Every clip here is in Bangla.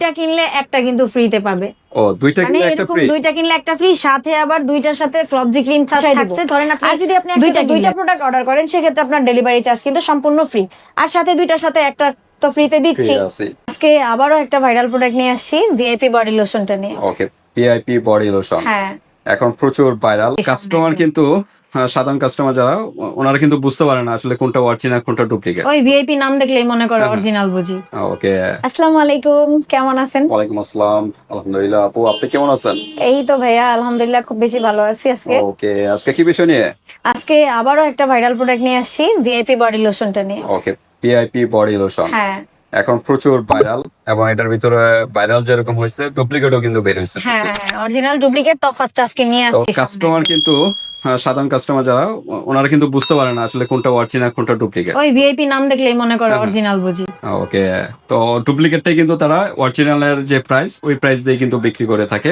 দুইটা কিনলে একটা কিন্তু ফ্রিতে পাবে। ও দুইটা মানে কিনলে একটা ফ্রি দুইটা কিনলে একটা ফ্রি সাথে আবার দুইটার সাথে ফ্লপজি ক্রিম থাকছে। ধরেন আপনি যদি আপনি দুইটা দুইটা প্রোডাক্ট অর্ডার করেন সেক্ষেত্রে আপনার ডেলিভারি চার্জ কিন্তু সম্পূর্ণ ফ্রি আর সাথে দুইটার সাথে একটা তো ফ্রিতে দিচ্ছি। আজকে আবারও একটা ভাইরাল প্রোডাক্ট নিয়ে আসছি ভিআইপি বডি লোশনটা নিয়ে। ওকে পিআইপি বডি লোশন হ্যাঁ। এখন প্রচুর ভাইরাল কাস্টমার কিন্তু সাধারণ কাস্টমার যারা ওনারা কিন্তু বুঝতে পারে না আসলে কোনটা অরিজিনাল কোনটা ডুপ্লিকেট ওই ভিআইপি নাম দেখলেই মনে করে হ্যাঁ। অরিজিনাল বুঝি। ওকে আসসালামু আলাইকুম কেমন আছেন? ওয়ালাইকুম আসসালাম আলহামদুলিল্লাহ। আপু আপনি কেমন আছেন? এই তো ভাইয়া আলহামদুলিল্লাহ খুব বেশি ভালো আছি আজকে। ওকে আজকে কি বিষয় নিয়ে? আজকে আবারও একটা ভাইরাল প্রোডাক্ট নিয়ে আসছি ভিআইপি বডি লোশনটা নিয়ে। ওকে পিআইপি বডি লোশন হ্যাঁ। এখন প্রচুর ভাইরাল এবং এটার ভিতরে ভাইরাল যেরকম হয়েছে ডুপ্লিকেটও কিন্তু বের হয়েছে। হ্যাঁ অরিজিনাল ডুপ্লিকেট তফাৎটা আজকে নিয়ে তো আসছি। কাস্টমার কিন্তু সাধারণ কাস্টমার যারা ওনারা কিন্তু বুঝতে পারে না আসলে কোনটা অরিজিনাল কোনটা ডুপ্লিকেট ওই ভিআইপি নাম দেখলেই মনে করে হ্যাঁ। অরিজিনাল বুঝি। ওকে তো ডুপ্লিকেটটাই কিন্তু তারা অরিজিনালের যে প্রাইস ওই প্রাইস দিয়ে কিন্তু বিক্রি করে থাকে।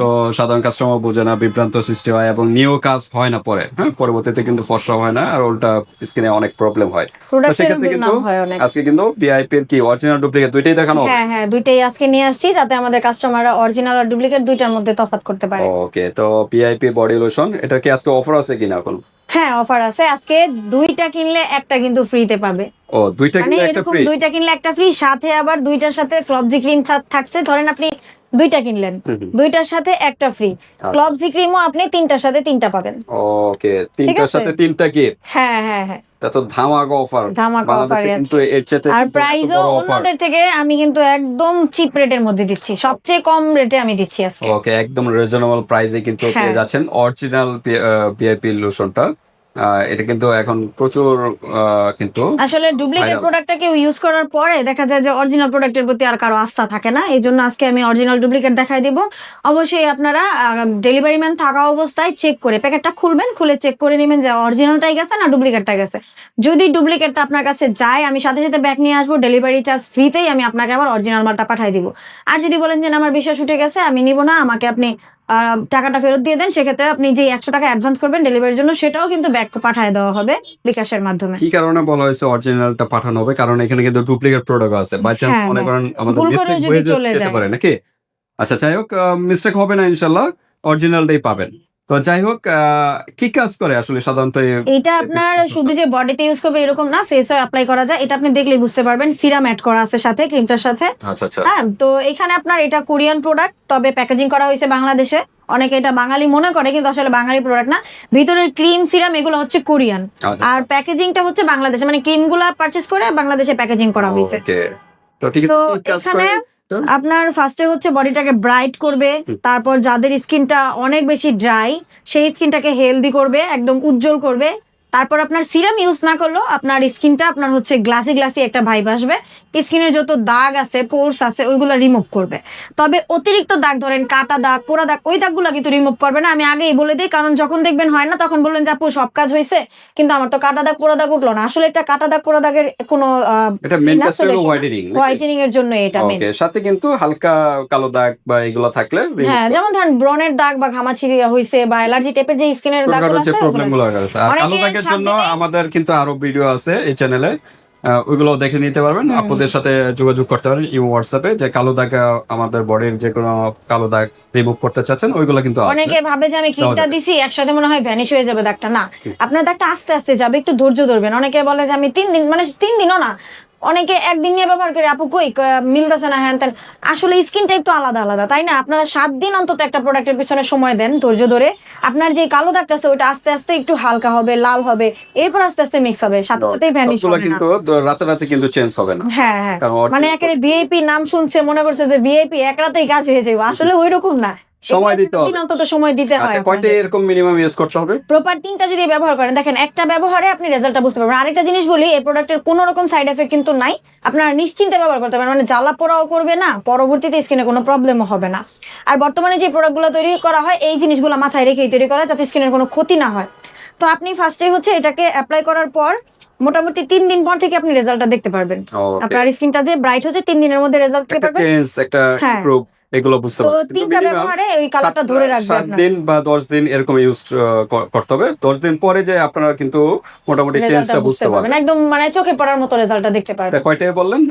তো সাধারণ কাস্টমার বোঝে না বিভ্রান্ত সৃষ্টি হয় এবং নিয়েও কাজ হয় না পরে। হ্যাঁ পরবর্তীতে কিন্তু ফর্সা হয় না আর উল্টা স্কিনে অনেক প্রবলেম হয়। তো সেক্ষেত্রে কিন্তু হয় আজকে কিন্তু বিআইপি এর কি অরিজিনাল ডুপ্লিকেট দুইটাই দেখানো হবে হ্যাঁ হ্যাঁ দুইটাই আজকে নিয়ে আসছি যাতে আমাদের কাস্টমাররা অরিজিনাল আর ডুপ্লিকেট দুইটার মধ্যে তফাৎ করতে পারে। ওকে তো পিআইপি বডি লোশন এটা কি আজকে অফার আছে কিনা এখন? হ্যাঁ অফার আছে। আজকে দুইটা কিনলে একটা কিন্তু ফ্রিতে পাবে। ও দুইটা মানে কিনলে একটা ফ্রি দুইটা কিনলে একটা ফ্রি সাথে আবার দুইটার সাথে ফ্লপজি ক্রিম থাকছে। ধরেন আপনি দুইটা কিনলেন দুইটার সাথে একটা ফ্রি। ফ্লপজি ক্রিমও আপনি তিনটার সাথে তিনটা পাবেন। ওকে তিনটার সাথে তিনটা কি হ্যাঁ হ্যাঁ হ্যাঁ। তা তো ধামাকা অফার ধামাকা অফার কিন্তু এর চেয়ে আর প্রাইসও অন্যদের থেকে আমি কিন্তু একদম চিপ রেটের মধ্যে দিচ্ছি। সবচেয়ে কম রেটে আমি দিচ্ছি আজকে। ওকে একদম রিজনেবল প্রাইসে কিন্তু হ্যাঁ। পেয়ে যাচ্ছেন অরিজিনাল ভিআইপি লোশনটা এটা কিন্তু এখন প্রচুর কিন্তু আসলে ডুপ্লিকেট. প্রোডাক্টটা কেউ ইউজ করার পরে দেখা যায় যে অরিজিনাল প্রোডাক্টের প্রতি আর কারও আস্থা থাকে না। এই জন্য আজকে আমি অরিজিনাল ডুপ্লিকেট দেখাই দিব। অবশ্যই আপনারা ডেলিভারি ম্যান থাকা অবস্থায় চেক করে প্যাকেটটা খুলবেন খুলে চেক করে নেবেন যে অরিজিনালটাই গেছে না ডুপ্লিকেটটা গেছে। যদি ডুপ্লিকেটটা আপনার কাছে যায় আমি সাথে সাথে ব্যাক নিয়ে আসব ডেলিভারি চার্জ ফ্রিতেই আমি আপনাকে আবার অরিজিনাল মালটা পাঠিয়ে দিব। আর যদি বলেন যে আমার বিশ্বাস উঠে গেছে আমি নিব না আমাকে আপনি টাকাটা ফেরত দিয়ে দেন সেক্ষেত্রে আপনি যে একশো টাকা অ্যাডভান্স করবেন ডেলিভারির জন্য সেটাও কিন্তু ব্যাক পাঠায় দেওয়া হবে বিকাশের মাধ্যমে। কি কারণে বলা হয়েছে অরিজিনালটা পাঠানো হবে? কারণ এখানে কিন্তু ডুপ্লিকেট প্রোডাক্ট আছে। বাই চান্স হ্যাঁ, মনে হ্যাঁ। করেন আমাদের মিস্টেক হয়ে যেতে পারে নাকি? আচ্ছা যাই হোক মিস্টেক হবে না ইনশাল্লাহ অরিজিনালটাই পাবেন। তো যাই হোক কি কাজ করে আসলে সাধারণত এটা আপনার শুধু যে বডিতে ইউজ করবে এরকম না ফেসে অ্যাপ্লাই করা যায়। এটা আপনি দেখলেই বুঝতে পারবেন সিরাম অ্যাড করা আছে সাথে ক্রিমটার সাথে। আচ্ছা আচ্ছা। হ্যাঁ তো এখানে আপনার এটা কোরিয়ান প্রোডাক্ট তবে প্যাকেজিং করা হয়েছে বাংলাদেশে। অনেকে এটা বাঙালি মনে করে কিন্তু আসলে বাঙালি প্রোডাক্ট না। ভিতরের ক্রিম সিরাম এগুলো হচ্ছে কোরিয়ান আচ্ছা। আর প্যাকেজিংটা হচ্ছে বাংলাদেশে মানে ক্রিমগুলা পারচেস করে বাংলাদেশে প্যাকেজিং করা হয়েছে। তো ঠিক আছে আপনার ফার্স্টে হচ্ছে বডিটাকে ব্রাইট করবে তারপর যাদের স্কিনটা অনেক বেশি ড্রাই সেই স্কিনটাকে হেলদি করবে একদম উজ্জ্বল করবে। তারপর আপনার সিরাম ইউজ না করলেও আপনার স্কিনটা আপনার হচ্ছে গ্লাসি গ্লাসি একটা ভাইব আসবে। স্কিনের যত দাগ আছে পোর্স আছে ওইগুলো রিমুভ করবে। তবে অতিরিক্ত দাগ ধরেন কাটা দাগ পোড়া দাগ ওই দাগগুলো কিন্তু রিমুভ করবে না। আমি আগেই বলে দিই কারণ যখন দেখবেন হয় না তখন বললেন যে আপু সব কাজ হয়েছে কিন্তু আমার তো কাটা দাগ পোড়া দাগ উঠল না। আসলে এটা কাটা দাগ পোড়া দাগের কোনো। হোয়াইটেনিং এর জন্য এটা মেন সাথে কিন্তু হালকা কালো দাগ বা এগুলো থাকলে হ্যাঁ যেমন ধরেন ব্রনের দাগ বা ঘামাচি হয়েছে বা অ্যালার্জি টাইপের যে স্কিনের দাগ ছোটখাটো যে প্রবলেমগুলো আছে। আর কালো দাগের জন্য আমাদের কিন্তু আরও ভিডিও আছে এই চ্যানেলে ওইগুলো দেখে নিতে পারবেন। আপনাদের সাথে যোগাযোগ করতে পারেন ইউ হোয়াটসঅ্যাপে যে কালো দাগ আমাদের বডির যে কোনো কালো দাগ রিমুভ করতে চাচ্ছেন ওইগুলো কিন্তু আছে। অনেকে ভাবে যে আমি ক্রিমটা। দিছি একসাথে মনে হয় ভ্যানিশ হয়ে যাবে দাগটা। না আপনার দাগটা আস্তে আস্তে যাবে একটু ধৈর্য ধরবেন। অনেকে বলে যে আমি তিন দিন মানে তিন দিনও না অনেকে একদিন নিয়ে ব্যবহার করে আপু কই মিলতেছে না হ্যান আসলে স্কিন টাইপ তো আলাদা আলাদা তাই না? আপনারা সাত দিন অন্তত একটা প্রোডাক্টের পিছনে সময় দেন ধৈর্য ধরে। আপনার যে কালো দাগটা আছে ওইটা আস্তে আস্তে একটু হালকা হবে লাল হবে এরপর আস্তে আস্তে মিক্স হবে। সাথে সাথেই ভ্যানিশ হবে কিন্তু রাতে রাতে কিন্তু চেঞ্জ হবে না। হ্যাঁ হ্যাঁ। মানে একেবারে ভিআইপি নাম শুনছে মনে করছে যে ভিআইপি এক রাতেই কাজ হয়ে যাবে আসলে ওই রকম না। সময় দিতে হবে। অন্তত সময় দিতে হয় আচ্ছা কয়টা এরকম মিনিমাম ইউজ করতে হবে? প্রপার তিনটা যদি ব্যবহার করেন দেখেন একটা ব্যবহারে আপনি রেজাল্টটা বুঝতে পারবেন। আরেকটা জিনিস বলি এই প্রোডাক্টের কোনো রকম সাইড এফেক্ট কিন্তু নাই। আপনারা নিশ্চিন্তে ব্যবহার করতে পারেন মানে জ্বালা পোড়াও করবে না পরবর্তীতে স্কিনে কোনো প্রবলেমও হবে না। আর বর্তমানে যে প্রোডাক্টগুলো তৈরি করা হয় এই জিনিসগুলো মাথায় রেখেই তৈরি করা হয় যাতে স্কিনের কোনো ক্ষতি না হয়। তো আপনি ফার্স্টে হচ্ছে এটাকে অ্যাপ্লাই করার পর মোটামুটি তিন দিন পর থেকে আপনি রেজাল্টটা দেখতে পারবেন। আপনার স্কিনটা যে ব্রাইট হচ্ছে তিন দিনের মধ্যে রেজাল্ট পেতে পারবেন। একটা হ্যাঁ। ইমপ্রুভ এগুলো বুঝতে পারবেন ওই কালারটা ধরে দিন বা দশ দিন এরকম ইউজ করতে হবে। দশ দিন পরে যে আপনারা কিন্তু মোটামুটি চেঞ্জটা বুঝতে পারবেন। একদম মানে চোখে পড়ার মতো রেজাল্টটা দেখতে পারবেন। কয়টায় বললেন?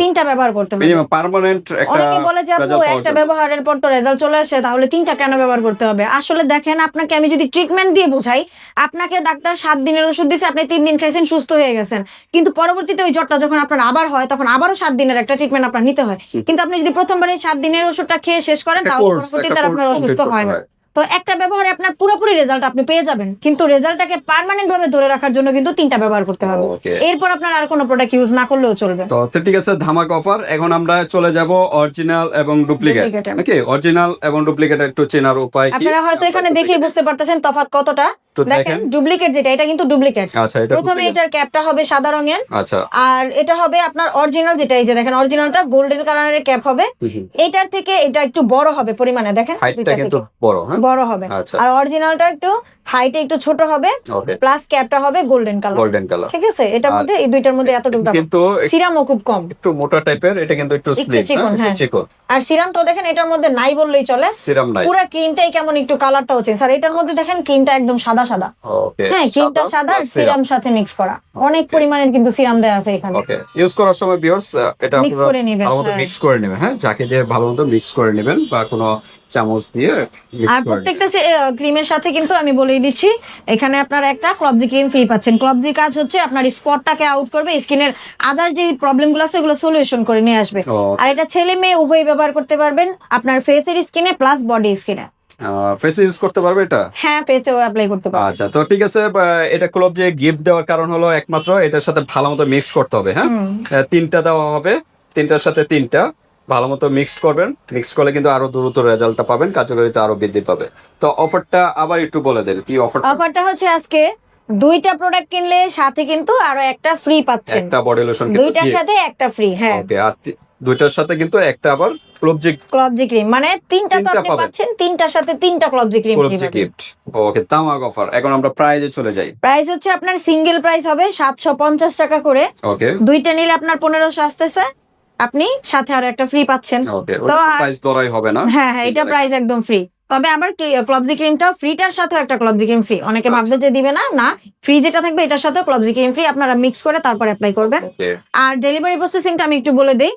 তিনটা ব্যবহার করতে হবে। মিনিমাম পার্মানেন্ট একটা অনেকে বলে যে আপু একটা ব্যবহারের পর তো রেজাল্ট চলে আসে তাহলে তিনটা কেন ব্যবহার করতে হবে? আসলে দেখেন আপনাকে আমি যদি ট্রিটমেন্ট দিয়ে বোঝাই আপনাকে ডাক্তার সাত দিনের ওষুধ দিয়েছে আপনি তিন দিন খাইছেন সুস্থ হয়ে গেছেন। কিন্তু পরবর্তীতে ওই জ্বরটা যখন আপনার আবার হয় তখন আবারও সাত দিনের একটা ট্রিটমেন্ট আপনার নিতে হয়। কিন্তু আপনি যদি প্রথমবার এই সাত দিনের ওষুধটা খেয়ে শেষ করেন আর আপনার অসুস্থ হয় না। তো একটা ব্যবহারে আপনার পুরোপুরি রেজাল্ট আপনি পেয়ে যাবেন। কিন্তু রেজাল্টটাকে পার্মানেন্ট ভাবে ধরে রাখার জন্য কিন্তু তিনটা ব্যবহার করতে হবে। এরপর আপনার আর কোনো প্রোডাক্ট ইউজ না করলেও চলবে। তো ঠিক আছে ধামাক অফার এখন আমরা চলে যাব অরিজিনাল এবং ডুপ্লিকেট নাকি অরিজিনাল এবং ডুপ্লিকেট একটু চেনার উপায় কি? আপনারা হয়তো এখানে দেখেই বুঝতে পারতেছেন তফাৎ কতটা। তো দেখেন ডুপ্লিকেট যেটা এটা কিন্তু ডুপ্লিকেট আচ্ছা এটা প্রথমে এটার ক্যাপটা হবে সাদা রঙের। আচ্ছা। আর এটা হবে আপনার অরিজিনাল যেটা এই যে দেখেন অরিজিনালটা গোল্ডেন কালারের ক্যাপ হবে। এটার থেকে এটা একটু বড় হবে পরিমাণে দেখেন। হাইটটা কিন্তু বড় হ্যাঁ? বড় হবে। আচ্ছা। আর অরিজিনালটা একটু হাইটে একটু ছোট হবে। প্লাস ক্যাপটা হবে গোল্ডেন কালার গোল্ডেন কালার ঠিক আছে? এটার মধ্যে এই দুইটার মধ্যে এতটুকু কিন্তু সিরামও খুব কম। একটু মোটা টাইপের এটা কিন্তু একটু স্লিম চিকন, হ্যাঁ হ্যাঁ। চিকন। আর দেখেন এটার মধ্যে নাই বললেই চলে। সিরাম নাই। পুরো ক্রিমটাই কেমন একটু কালারটাও চেঞ্জ আর এটার মধ্যে দেখেন ক্রিমটা একদম সাদা সাদা। হ্যাঁ ক্রিমটা সাদা আর সিরাম সাথে মিক্স করা। অনেক পরিমাণের কিন্তু সিরাম দেওয়া আছে এখানে। ওকে ইউজ করার সময় ভিউয়ার্স এটা আপনারা মতো হ্যাঁ। মিক্স করে নেবেন হ্যাঁ? যাকে দিয়ে ভালো মতো মিক্স করে নেবেন বা কোনো চামচ দিয়ে মিক্স আর করে প্রত্যেকটা ক্রিমের সাথে কিন্তু আমি বলেই দিচ্ছি এখানে আপনারা একটা ক্লবজি ক্রিম ফ্রি পাচ্ছেন। ক্লবজি কাজ হচ্ছে আপনার স্পটটাকে আউট করবে স্কিনের আদার যে প্রবলেমগুলো আছে এগুলো সলিউশন করে নিয়ে আসবে। আর এটা ছেলে মেয়ে উভয় ব্যবহার করতে পারবেন আপনার ফেসের স্কিনে প্লাস বডি স্কিনে ফেসে ইউজ করতে পারবে এটা? হ্যাঁ ফেসেও অ্যাপ্লাই করতে পারবেন আচ্ছা তো ঠিক আছে এটা ক্লব যে গিফট দেওয়ার কারণ হলো একমাত্র এটার সাথে ভালো মতো মিক্স করতে হবে হ্যাঁ? তিনটা দেওয়া হবে তিনটার সাথে তিনটা ভালো মতো মিক্সড করবেন। মিক্স করলে কিন্তু আরও দ্রুত রেজাল্টটা পাবেন কার্যকারিতা আরও বৃদ্ধি পাবে। তো অফারটা আবার একটু বলে দেন কি অফার অফারটা হচ্ছে আজকে দুইটা প্রোডাক্ট কিনলে সাথে কিন্তু আরও একটা ফ্রি পাচ্ছেন। একটা বডি লোশন কিন্তু দুইটার সাথে একটা ফ্রি হ্যাঁ। ওকে আর দুইটার সাথে কিন্তু একটা আবার ক্লবজি ক্লবজি ক্রিম মানে তিনটা তো আপনি পাচ্ছেন তিনটার সাথে তিনটা ক্লবজি ক্রিম ক্লবজি গিফট ওকে তামাক অফার এখন আমরা প্রাইজে চলে যাই। প্রাইস হচ্ছে আপনার সিঙ্গেল প্রাইস হবে সাতশো পঞ্চাশ টাকা করে। ওকে। দুইটা নিলে আপনার 1500 আসতেছে। আপনি সাথে আরও একটা ফ্রি পাচ্ছেন। ওকে তো প্রাইস দরাই হবে না। হ্যাঁ হ্যাঁ এটা প্রাইস একদম ফ্রি তবে আবার ক্লবজি ক্রিমটা ফ্রিটার সাথে একটা ক্লবজি ক্রিম ফ্রি অনেকে ভাববে যে দিবে না না ফ্রি যেটা থাকবে এটার সাথে ক্লবজি ক্রিম ফ্রি আপনারা মিক্স করে তারপর অ্যাপ্লাই করবেন। আর ডেলিভারি প্রসেসিংটা আমি একটু বলে দিই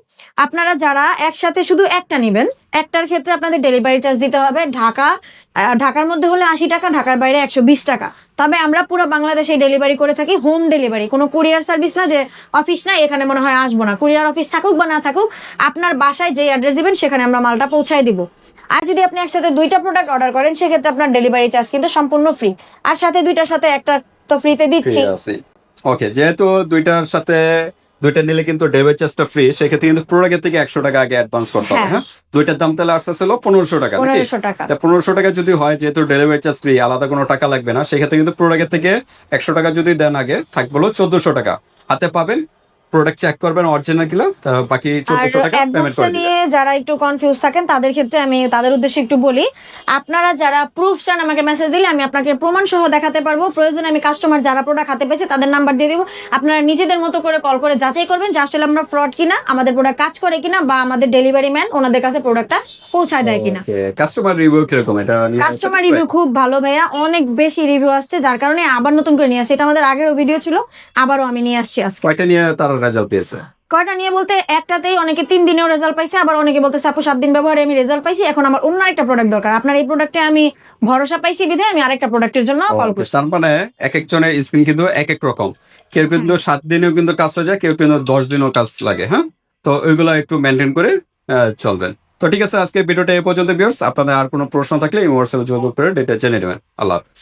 আপনারা যারা একসাথে শুধু একটা নেবেন একটার ক্ষেত্রে আপনাদের ডেলিভারি চার্জ দিতে হবে ঢাকা ঢাকার মধ্যে হলে আশি টাকা ঢাকার বাইরে একশো বিশ টাকা। তবে আমরা পুরো বাংলাদেশে ডেলিভারি করে থাকি হোম ডেলিভারি কোনো কুরিয়ার সার্ভিস না যে অফিস না এখানে মনে হয় আসব না। কুরিয়ার অফিস থাকুক বা না থাকুক আপনার বাসায় যে অ্যাড্রেস দিবেন সেখানে আমরা মালটা পৌঁছায় দিব। আর যদি আপনি একসাথে দুইটা প্রোডাক্ট অর্ডার করেন সেক্ষেত্রে আপনার ডেলিভারি চার্জ কিন্তু সম্পূর্ণ ফ্রি আর সাথে দুইটার সাথে একটা তো ফ্রিতে দিচ্ছি। ওকে যেহেতু দুইটার সাথে দুইটা নিলে কিন্তু ডেলিভারি চার্জটা ফ্রি সেক্ষেত্রে কিন্তু প্রোডাক্টের থেকে একশো টাকা আগে অ্যাডভান্স করতে হবে হ্যাঁ। হ্যাঁ? দুইটার দাম তাহলে আসতে ছিল পনেরোশো টাকা নাকি? পনেরোশো টাকা। তা পনেরোশো টাকা যদি হয় যেহেতু ডেলিভারি চার্জ ফ্রি আলাদা কোনো টাকা লাগবে না সেক্ষেত্রে কিন্তু প্রোডাক্টের থেকে একশো টাকা যদি দেন আগে থাকবে হলো চোদ্দশো টাকা। হাতে পাবেন প্রোডাক্ট চেক করবেন অরিজিনাল কিনা তার বাকি আর চোদ্দশো টাকা পেমেন্ট করে নিয়ে যারা একটু কনফিউজ থাকেন তাদের ক্ষেত্রে আমি তাদের উদ্দেশ্যে একটু বলি আপনারা যারা প্রুফ চান আমাকে মেসেজ দিলে আমি আপনাকে প্রমাণ সহ দেখাতে পারব। প্রয়োজনে আমি কাস্টমার যারা প্রোডাক্ট হাতে পেয়েছে তাদের নাম্বার দিয়ে দিব। আপনারা নিজেদের মতো করে কল করে যাচাই করবেন যে আসলে আমরা ফ্রড কিনা আমাদের প্রোডাক্ট কাজ করে কিনা বা আমাদের ডেলিভারি ম্যান ওনাদের কাছে প্রোডাক্টটা পৌঁছায় দেয় কিনা। কাস্টমার রিভিউ কীরকম? এটা কাস্টমার রিভিউ খুব ভালো ভাইয়া। অনেক বেশি রিভিউ আসছে যার কারণে আবার নতুন করে নিয়ে আসছি। এটা আমাদের আগেরও ভিডিও ছিল আবারও আমি নিয়ে আসছি আজকে। কয়টা নিয়ে তারা রেজাল্ট পেয়েছে। কয়টা নিয়ে বলতে? একটাতেই অনেকে তিন দিনেও রেজাল্ট পাইছে আবার অনেকে বলতে আপু সাত দিন ব্যবহারে আমি রেজাল্ট পাইছি এখন আমার অন্য একটা প্রোডাক্ট দরকার। আপনার এই প্রোডাক্টে আমি ভরসা পাইছি বিধে আমি আরেকটা প্রোডাক্টের জন্য কল করছি। তার মানে এক একজনের স্কিন কিন্তু এক এক রকম। কেউ কিন্তু সাত দিনেও কিন্তু কাজ হয়ে যায় কেউ কিন্তু দশ দিনও কাজ লাগে হ্যাঁ? তো ওইগুলো একটু মেনটেন করে চলবেন। তো ঠিক আছে আজকে ভিডিওটা এই পর্যন্ত ভিউয়ার্স আপনাদের আর কোনো প্রশ্ন থাকলে ইমোর্সাল যোগাযোগ করে ডেটা জেনে নেবেন। আল্লাহ হাফিজ।